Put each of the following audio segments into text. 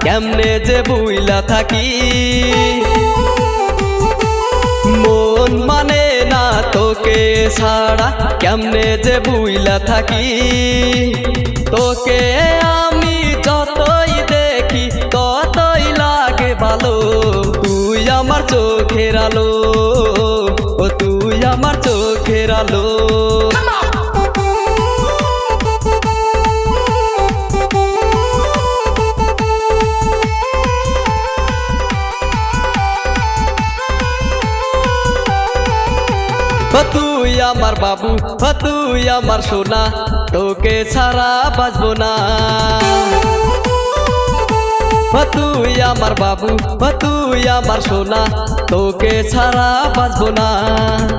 কেমনে যে বুইলা থাকি? মন মানে না তোকে ছাড়া কেমনে যে বুইলা থাকি? তোকে আমি যতই দেখি, ততই লাগে ভালো। তুই আমার চোখের আলো, ও তুই আমার চোখের আলো। তুই আমার বাবু তুই আমার সোনা, তোকে ছাড়া বাঁচবো না। তুই আমার বাবু তুই আমার সোনা, তোকে ছাড়া বাঁচবো না।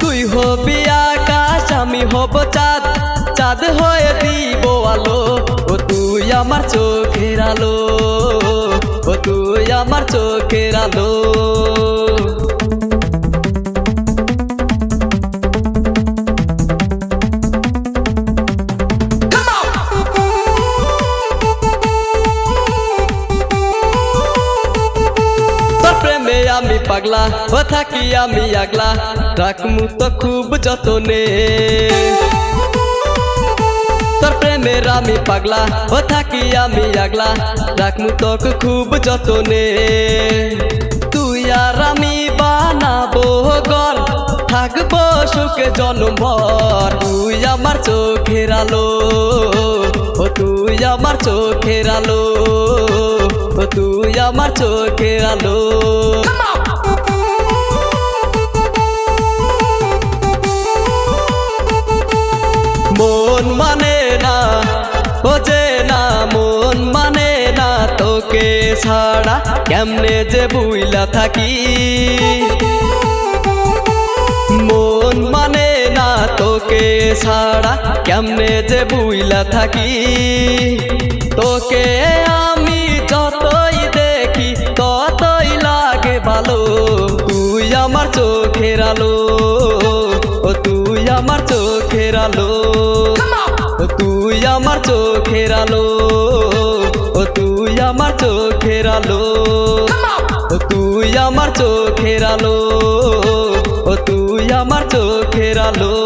তুই হবি আকাশ, আমি হব চাঁদ চাঁদ হয়ে দিব আলো। ও তুই আমার চোখের আলো, ও তুই আমার চোখের আলো। আমি পাগলা ও থাকি আমি আগলা। রাখমু তো খুব যতনে। তোর প্রেমের আমি পাগলা ও থাকি আমি আগলা। রাখমু তো খুব যতনে। তুই আর আমি বানাবো গল থাকব সুখে জন্মভর তুই আমার চোখের আলো, ও তুই আমার চোখের আলো, ও তুই আমার চোখের আলো। ছাড়া কেমনে যে বুইলা থাকি? মন মানে না তোকে ছাড়া কেমনে যে বুইলা থাকি? তোকে আমি যতই দেখি ততই লাগে ভালো। তুই আমার চোখের আলো ও তুই আমার চোখের আলো। ও তুই আমার চোখের আলো ও তুই আমার চোখের আলো। ও তুই আমার চোখের আলো। ও তুই আমার চোখের আলো।